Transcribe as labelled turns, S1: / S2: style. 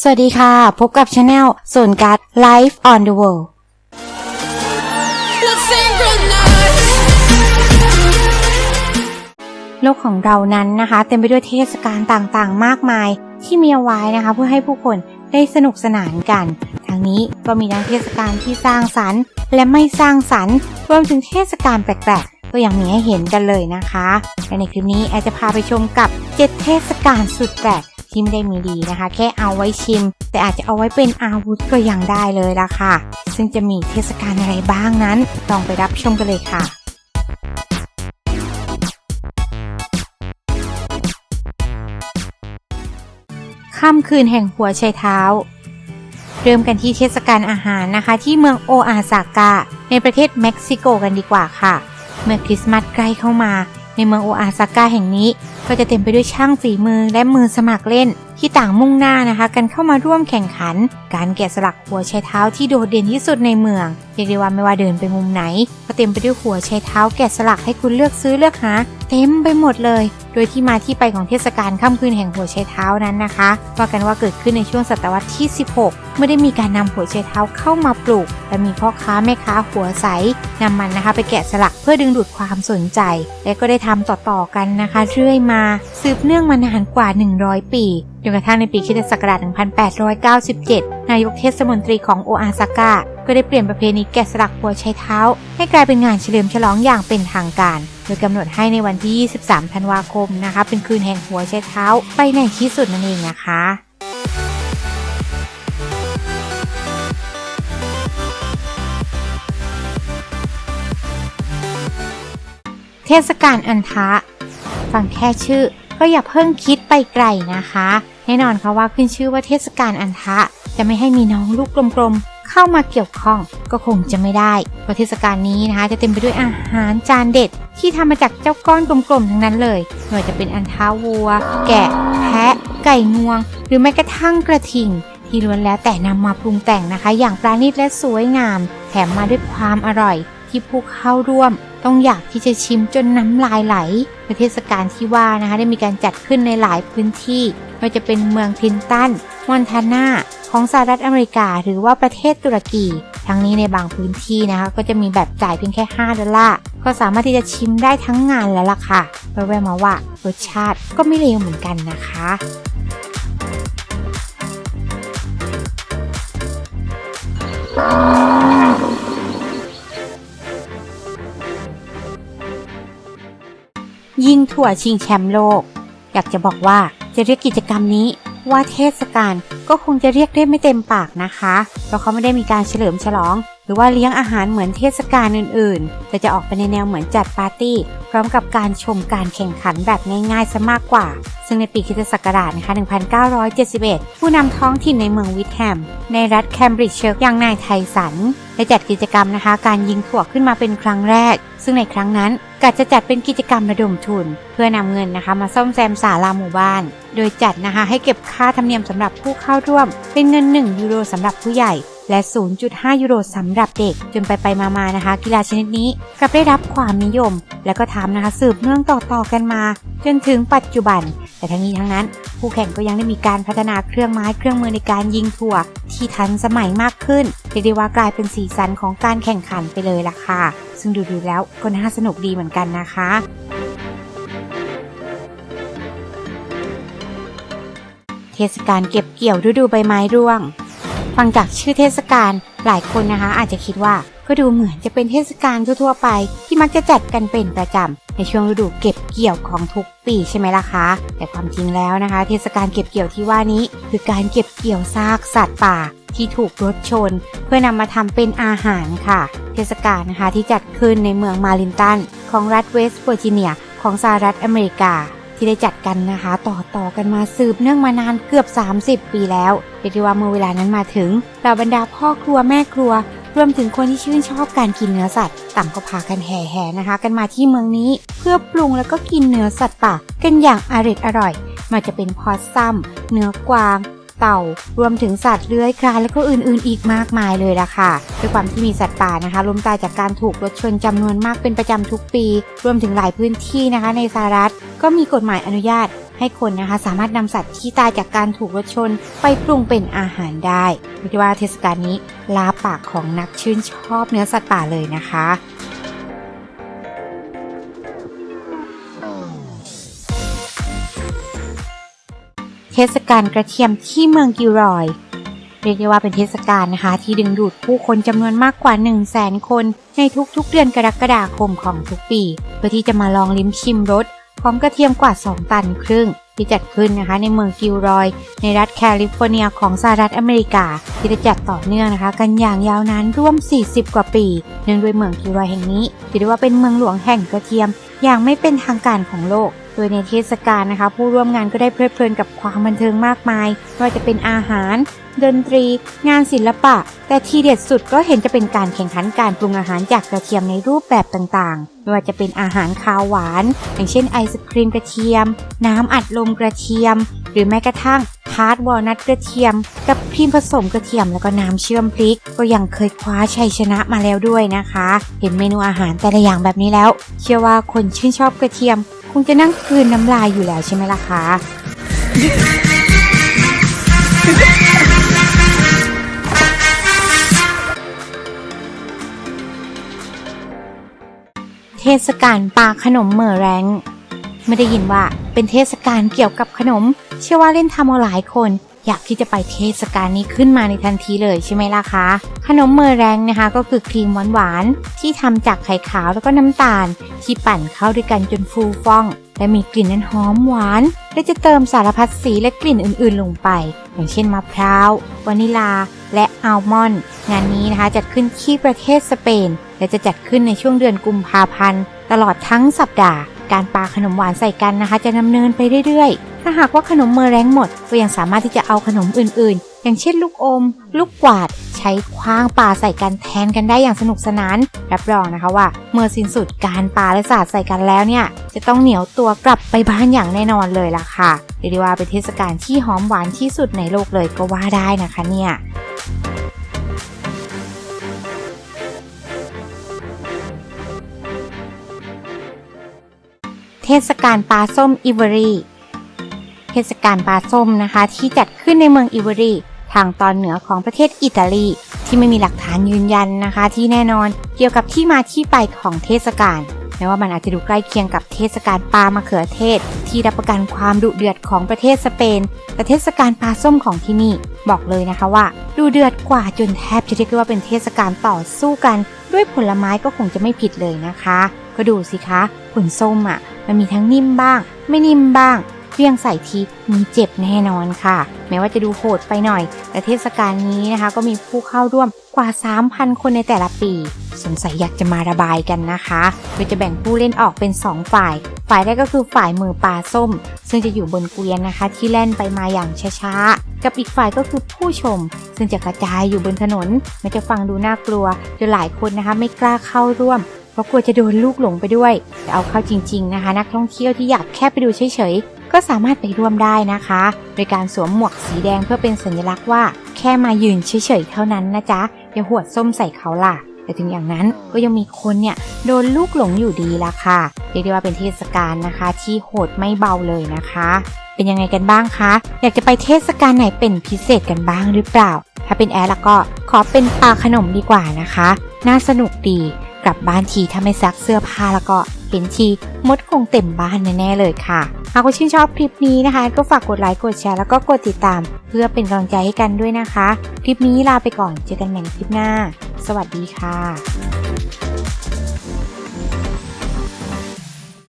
S1: สวัสดีค่ะ พบกับช anel ส่วนการ Life on the World โลกของเรานั้นนะคะ เต็มไปด้วยเทศกาลต่างๆ มากมาย ที่มีเอาไว้นะคะ เพื่อให้ผู้คนได้สนุกสนานกัน ทางนี้ก็มีทั้งเทศกาลที่สร้างสรรค์ และไม่สร้างสรรค์รวมถึงเทศกาลแปลกๆก็ยังมีให้เห็นกันเลยนะคะและในคลิปนี้แอร์จะพาไปชมกับ 7 เทศกาลสุดแปลก ที่ไม่ได้มีดีนะคะ แค่เอาไว้ชิม แต่อาจจะเอาไว้เป็นอาวุธก็ยังได้เลยละค่ะ ซึ่งจะมีเทศกาลอะไรบ้างนั้นลองไปรับชมกันเลยค่ะค่ำคืนแห่งหัวไชเท้า เริ่มกันที่เทศกาลอาหารนะคะ ที่เมืองโออาซากาในประเทศเม็กซิโกกันดีกว่าค่ะ เมื่อคริสต์มาสใกล้เข้ามา ในเมืองโออาซากาแห่งนี้ ก็จะเต็มไปด้วยช่างฝีมือและมือสมัครเล่น ที่ต่างมุ่งหน้านะคะ กันเข้ามาร่วมแข่งขัน การแกะสลักหัวไชเท้าที่โดดเด่นที่สุดในเมืองเรียกได้ว่าไม่ว่าเดินไปมุมไหน ก็เต็มไปด้วยหัวไชเท้าแกะสลักให้คุณเลือกซื้อเลือกหา เต็มไปหมดเลย โดยที่มาที่ไปของเทศกาลค่ำคืนแห่งหัวไชเท้านั้นนะคะว่ากันว่าเกิดขึ้นในช่วงศตวรรษที่ 16เมื่อได้มีการนำหัวไชเท้าเข้ามาปลูกและมีพ่อค้าแม่ค้าหัวใสนำมันนะคะ ไปแกะสลักเพื่อดึงดูดความสนใจ และก็ได้ทำต่อๆกันนะคะ เรื่อยมา สืบเนื่องมานานกว่า 100 ปี จนกระทั่งในปีคิศักราช 1897 นายกเทศมนตรีของโออาซาก้าก็ได้เปลี่ยนประเพณีแกะสลักหัวไชเท้า ให้กลายเป็นงานเฉลิมฉลองอย่างเป็นทางการ โดยกำหนดให้ในวันที่ 23 ธันวาคมนะคะ เป็นคืนแห่งหัวไชเท้า ไปในที่สุดนั่นเองนะคะเทศกาลอันทะ ฟังแค่ชื่อก็อย่าเพิ่งคิดไปไกลนะคะ แน่นอนค่ะว่าขึ้นชื่อว่าเทศกาลอันทะ จะไม่ให้มีน้องลูกกลมๆ เข้ามาเกี่ยวข้องก็คงจะไม่ได้เพราะเทศกาลนี้นะคะ จะเต็มไปด้วยอาหารจานเด็ด ที่ทำมาจากเจ้าก้อนกลมๆ ทั้งนั้นเลยไม่ว่าจะเป็นอันทะวัว แกะ แพะ ไก่งวง หรือแม้กระทั่งกระทิงที่ล้วนแล้วแต่นำมาปรุงแต่งนะคะ อย่างปราณีตและสวยงาม แถมมาด้วยความอร่อย ที่ผู้เข้าร่วม ต้องอยากที่จะชิมจนน้ำลายไหลในเทศกาลที่ว่านะคะได้มีการจัดขึ้นในหลายพื้นที่ไม่ว่าจะเป็นเมืองคลินตัน มอนทานาของสหรัฐอเมริกา หรือว่าประเทศตุรกี ทั้งนี้ในบางพื้นที่นะคะก็จะมีแบบจ่ายเพียงแค่ 5 ดอลลาร์ ก็สามารถที่จะชิมได้ทั้งงานแล้วล่ะค่ะแววๆมาว่ารสชาติก็ไม่เลวเหมือนกันนะคะ ยิงถั่วชิงแชมป์โลก อยากจะบอกว่าจะเรียกกิจกรรมนี้ว่าเทศกาลก็คงจะเรียกได้ไม่เต็มปากนะคะ เพราะเขาไม่ได้มีการเฉลิมฉลอง หรือว่าเลี้ยงอาหารเหมือนเทศกาลอื่นๆ แต่จะออกไปในแนวเหมือนจัดปาร์ตี้ พร้อมกับการชมการแข่งขันแบบง่ายๆซะมากกว่า ซึ่งในปีคิสตศักราชนะคะ 1971 ผู้นำท้องถิ่นในเมืองวิทแฮม ในรัฐแคมบริดจ์เชิร์กอย่างนายไทสันได้จัดกิจกรรมนะคะ การยิงถั่วขึ้นมาเป็นครั้งแรก ซึ่งในครั้งนั้นกัดจะจัดเป็นกิจกรรมระดมทุน เพื่อนำเงินนะคะ มาซ่อมแซมศาลาหมู่บ้าน โดยจัดนะคะให้เก็บค่าธรรมเนียมสำหรับผู้เข้าร่วม เป็นเงิน 1 ยูโรสำหรับผู้ใหญ่ และ 0.5 ยูโรสำหรับเด็ก จนไปไปมาๆนะคะ กีฬาชนิดนี้กลับได้รับความนิยม และก็ทำนะคะสืบเนื่องต่อๆกันมา จนถึงปัจจุบัน แต่ทั้งนี้ทั้งนั้น ผู้แข่งก็ยังได้มีการพัฒนาเครื่องไม้เครื่องมือในการยิงถั่ว ที่ทันสมัยมากขึ้นเรียกได้ว่ากลายเป็นสีสันของการแข่งขันไปเลยล่ะค่ะ ซึ่งดูๆแล้วก็น่าสนุกดีเหมือนกันนะคะเทศกาลเก็บเกี่ยวฤดูใบไม้ร่วง ฟังจากชื่อเทศกาลหลายคนนะคะ อาจจะคิดว่าก็ดูเหมือนจะเป็นเทศกาลทั่วๆไป ที่มักจะจัดกันเป็นประจำในช่วงฤดูเก็บเกี่ยวของทุกปีใช่ไหมล่ะคะ แต่ความจริงแล้วนะคะ เทศกาลเก็บเกี่ยวที่ว่านี้ คือการเก็บเกี่ยวซากสัตว์ป่าที่ถูกรถชน เพื่อนำมาทำเป็นอาหารค่ะ เทศกาลนะคะที่จัดขึ้นในเมืองมารินตัน ของรัฐเวสต์เวอร์จิเนีย ของสหรัฐอเมริกา ที่ได้จัดกันนะคะ ต่อต่อกันมาสืบเนื่องมานานเกือบ 30 ปีแล้วเรียกได้ว่าเมื่อเวลานั้นมาถึงเหล่าบรรดาพ่อครัวแม่ครัว รวมถึงคนที่ชื่นชอบการกินเนื้อสัตว์ ต่างก็พากันแห่แห่นะคะ กันมาที่เมืองนี้ เพื่อปรุงแล้วก็กินเนื้อสัตว์ป่ากันอย่างอร่อยอร่อยมันจะเป็นพอสซัมเนื้อกวาง เต่ารวมถึงสัตว์เลื้อยคลานแล้วก็อื่นๆ อีกมากมายเลยล่ะค่ะด้วยความที่มีสัตว์ป่านะคะล้มตายจากการถูกรถชนจำนวนมากเป็นประจำทุกปี รวมถึงหลายพื้นที่นะคะในสหรัฐ ก็มีกฎหมายอนุญาตให้คนนะคะสามารถนำสัตว์ที่ตายจากการถูกรถชน ไปปรุงเป็นอาหารได้เรียกได้ว่าเทศกาลนี้ลาปากของนักชื่นชอบเนื้อสัตว์ป่าเลยนะคะ เทศกาลกระเทียมที่เมืองกิรอย เรียกได้ว่าเป็นเทศกาลนะคะ ที่ดึงดูดผู้คนจำนวนมากกว่า 1 0 0 0 0แสนคน ในทุกๆ เดือนกรกฎาคมของทุกปี เพื่อที่จะมาลองลิ้มชิมรสของกระเทียมกว่า 2 ตันครึ่งที่จัดขึ้นนะคะในเมืองกิลรอย ในรัฐแคลิฟอร์เนียของสหรัฐอเมริกา ที่จะจัดต่อเนื่องนะคะ กันอย่างยาวนานร่วม 40 กว่าปี เนื่องด้วยเมืองกิลรอยแห่งนี้ถือได้ว่าเป็นเมืองหลวงแห่งกระเทียมอย่างไม่เป็นทางการของโลก โดยในเทศกาลนะคะ ผู้ร่วมงานก็ได้เพลิดเพลินกับความบันเทิงมากมายไม่ว่าจะเป็นอาหาร ดนตรี งานศิลปะ แต่ที่เด็ดสุดก็เห็นจะเป็นการแข่งขันการปรุงอาหารจากกระเทียมในรูปแบบต่างๆไม่ว่าจะเป็นอาหารคาวหวาน อย่างเช่นไอศครีมกระเทียม น้ำอัดลมกระเทียม หรือแม้กระทั่งทาร์ตวอลนัทกระเทียม กับครีมผสมกระเทียมแล้วก็น้ำเชื่อมพริก ก็ยังเคยคว้าชัยชนะมาแล้วด้วยนะคะ เห็นเมนูอาหารแต่ละอย่างแบบนี้แล้ว เชื่อว่าคนชื่นชอบกระเทียม งจะนั่งคืนน้ำลายอยู่แล้วใช่ไหมล่ะคะเทศกาลปลาขนมเหม่อแรง ไม่ได้ยินว่าเป็นเทศกาลเกี่ยวกับขนม เชื่อว่าเล่นทำเอาหลายคน อยากที่จะไปเทศกาลนี้ขึ้นมาในทันทีเลยใช่ไหมล่ะคะ ขนมเมอแรงนะคะ ก็คือครีมหวานๆที่ทำจากไข่ขาวแล้วก็น้ำตาล ที่ปั่นเข้าด้วยกันจนฟูฟ่อง และมีกลิ่นนั้นหอมหวาน และจะเติมสารพัดสีและกลิ่นอื่นๆลงไป อย่างเช่นมะพร้าววานิลา และอัลมอนด์งานนี้นะคะจัดขึ้นที่ประเทศสเปน และจะจัดขึ้นในช่วงเดือนกุมภาพันธ์ ตลอดทั้งสัปดาห์การปาขนมหวานใส่กันนะคะ จะดำเนินไปเรื่อยๆ ถ้าหากว่าขนมเมอแรงหมด ก็ยังสามารถที่จะเอาขนมอื่นๆ อย่างเช่นลูกอม ลูกกวาด ใช้คว้างปาใส่กันแทนกันได้อย่างสนุกสนาน รับรองนะคะว่า เมื่อสิ้นสุดการปาและสาดใส่กันแล้วเนี่ย จะต้องเหนียวตัวกลับไปบ้านอย่างแน่นอนเลยล่ะค่ะเรียกได้ว่าเป็นเทศกาลที่หอมหวานที่สุดในโลกเลยก็ว่าได้นะคะเนี่ยเทศกาลปลาส้มอิเวอรี ทศกาลปลาส้มนะคะ ที่จัดขึ้นในเมืองอิวอรีทางตอนเหนือของประเทศอิตาลี ที่ไม่มีหลักฐานยืนยันนะคะ ที่แน่นอนเกี่ยวกับที่มาที่ไปของเทศกาลแม้ว่ามันอาจจะดูใกล้เคียงกับเทศกาลปลามะเขือเทศ ที่รับประกันความดุเดือดของประเทศสเปน แต่เทศกาลปลาส้มของที่นี่ บอกเลยนะคะว่า ดูเดือดกว่าจนแทบจะเรียกว่าเป็นเทศกาลต่อสู้กัน ด้วยผลไม้ก็คงจะไม่ผิดเลยนะคะ ก็ดูสิคะผลส้มอะ มันมีทั้งนิ่มบ้าง ไม่นิ่มบ้าง เพียงใส่ทีมีเจ็บแน่นอนค่ะ แม้ว่าจะดูโหดไปหน่อย แต่เทศกาลนี้นะคะ ก็มีผู้เข้าร่วมกว่า 3,000 คนในแต่ละปี สงสัยอยากจะมาระบายกันนะคะ โดยจะแบ่งผู้เล่นออกเป็น 2 ฝ่าย ฝ่ายแรกก็คือฝ่ายมือปลาส้ม ซึ่งจะอยู่บนเกวียนนะคะ ที่แล่นไปมาอย่างช้าๆ กับอีกฝ่ายก็คือผู้ชม ซึ่งจะกระจายอยู่บนถนนมันจะฟังดูน่ากลัวจนหลายคนนะคะไม่กล้าเข้าร่วมเพราะกลัวจะโดนลูกหลงไปด้วย แต่เอาเข้าจริง ๆ นะคะ นักท่องเที่ยวที่อยากแค่ไปดูเฉยๆ ก็สามารถไปร่วมได้นะคะ โดยการสวมหมวกสีแดงเพื่อเป็นสัญลักษณ์ว่า แค่มายืนเฉยๆเท่านั้นนะจ๊ะอย่าหวดส้มใส่เขาล่ะ แต่ถึงอย่างนั้นก็ยังมีคนเนี่ยโดนลูกหลงอยู่ดีละค่ะเรียกได้ว่าเป็นเทศกาลนะคะ ที่โหดไม่เบาเลยนะคะ เป็นยังไงกันบ้างคะ อยากจะไปเทศกาลไหนเป็นพิเศษกันบ้างหรือเปล่า ถ้าเป็นแอร์แล้วก็ขอเป็นปลาขนมดีกว่านะคะ น่าสนุกดีกลับบ้านทีถ้าไม่ซักเสื้อผ้าแล้วก็เห็นทีมดคงเต็มบ้านแน่ๆเลยค่ะากคุณชื่นชอบคลิปนี้นะคะ ก็ฝากกดไลค์กดแชร์แล้วก็กดติดตาม เพื่อเป็นกำลังใจให้กันด้วยนะคะ คลิปนี้ลาไปก่อนเจอกันใหม่คลิปหน้า สวัสดีค่ะ